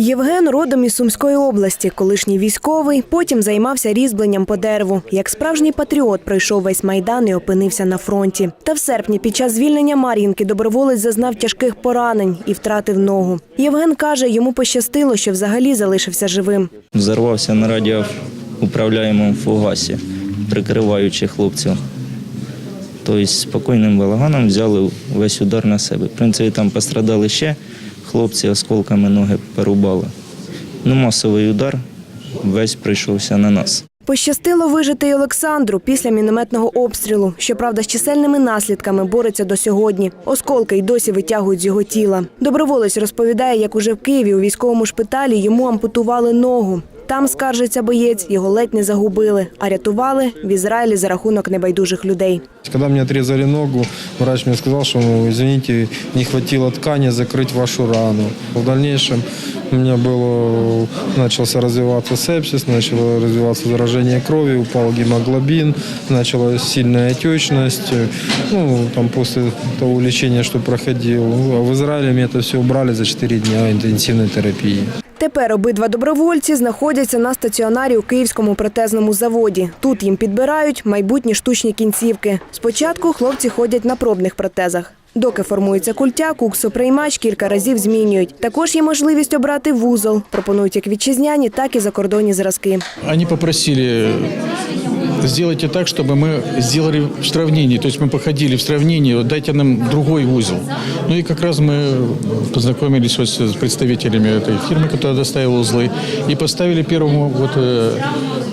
Євген родом із Сумської області, колишній військовий, потім займався різьбленням по дереву. Як справжній патріот пройшов весь майдан і опинився на фронті. Та в серпні під час звільнення Мар'їнки доброволець зазнав тяжких поранень і втратив ногу. Євген каже, йому пощастило, що взагалі залишився живим. Взорвався на радіоуправляємому фугасі, прикриваючи хлопців. Тобто спокійним балаганом взяли весь удар на себе. В принципі, там пострадали ще хлопці, осколками ноги порубали. Ну, масовий удар весь прийшовся на нас. Пощастило вижити й Олександру після мінометного обстрілу. Щоправда, з чисельними наслідками бореться до сьогодні. Осколки й досі витягують з його тіла. Доброволець розповідає, як уже в Києві у військовому шпиталі йому ампутували ногу. Там скаржиться боєць, його ледь не загубили, а рятували в Ізраїлі за рахунок небайдужих людей. Когда мне отрезали ногу, врач мне сказал, что, ну, извините, не хватило ткани закрыть вашу рану. В дальнейшем у меня было, начался развиваться сепсис, начало развиваться заражение крови, упал гемоглобин, началась сильная отечность. Ну, там после того лечения, что проходил. А в Израиле мне это все убрали за 4 дня интенсивной терапии. Тепер обидва добровольці знаходяться на стаціонарі у Київському протезному заводі. Тут їм підбирають майбутні штучні кінцівки. Спочатку хлопці ходять на пробних протезах. Доки формується культя, куксоприймач кілька разів змінюють. Також є можливість обрати вузол. Пропонують як вітчизняні, так і закордонні зразки. Вони попросили сделайте так, чтобы мы сделали в сравнении, то есть мы походили в сравнении, вот дайте нам другой узел. Ну и как раз мы познакомились вот с представителями этой фирмы, которая доставила узлы, и поставили первому вот э,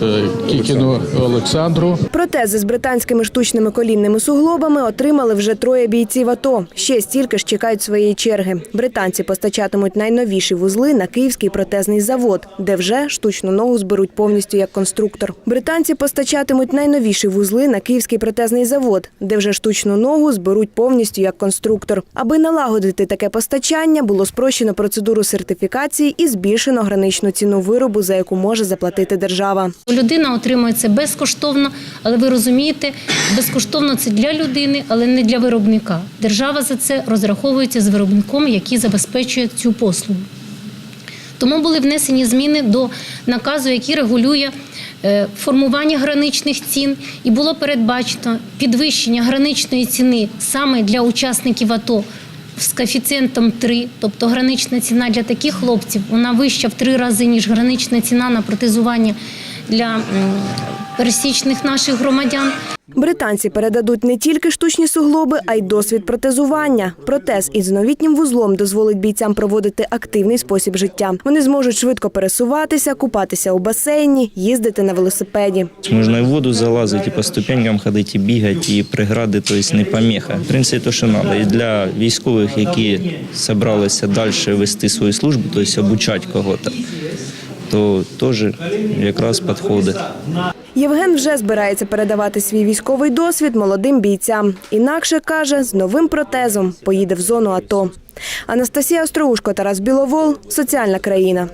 э, Кикину Александру Протези з британськими штучними колінними суглобами отримали вже троє бійців АТО. Ще стільки ж чекають своєї черги. Британці постачатимуть найновіші вузли на київський протезний завод, де вже штучну ногу зберуть повністю як конструктор. Британці постачатимуть найновіші вузли на київський протезний завод, де вже штучну ногу зберуть повністю як конструктор. Аби налагодити таке постачання, було спрощено процедуру сертифікації і збільшено граничну ціну виробу, за яку може заплатити держава. Людина отримує це безкоштовно, але ви розумієте, безкоштовно це для людини, але не для виробника. Держава за це розраховується з виробником, який забезпечує цю послугу. Тому були внесені зміни до наказу, який регулює формування граничних цін, і було передбачено підвищення граничної ціни саме для учасників АТО з коефіцієнтом 3, тобто гранична ціна для таких хлопців, вона вища в три рази, ніж гранична ціна на протезування для пересічних наших громадян. Британці передадуть не тільки штучні суглоби, а й досвід протезування. Протез із новітнім вузлом дозволить бійцям проводити активний спосіб життя. Вони зможуть швидко пересуватися, купатися у басейні, їздити на велосипеді. Можна і в воду залазити, і по ступенькам ходити, і бігати, і прегради, тобто не поміха. В принципі, то, що треба. І для військових, які зібралися далі вести свою службу, тобто обучати когось, то теж якраз підходить. Євген вже збирається передавати свій військовий досвід молодим бійцям. Інакше каже, з новим протезом поїде в зону АТО. Анастасія Остроушко, Тарас Біловол, соціальна країна.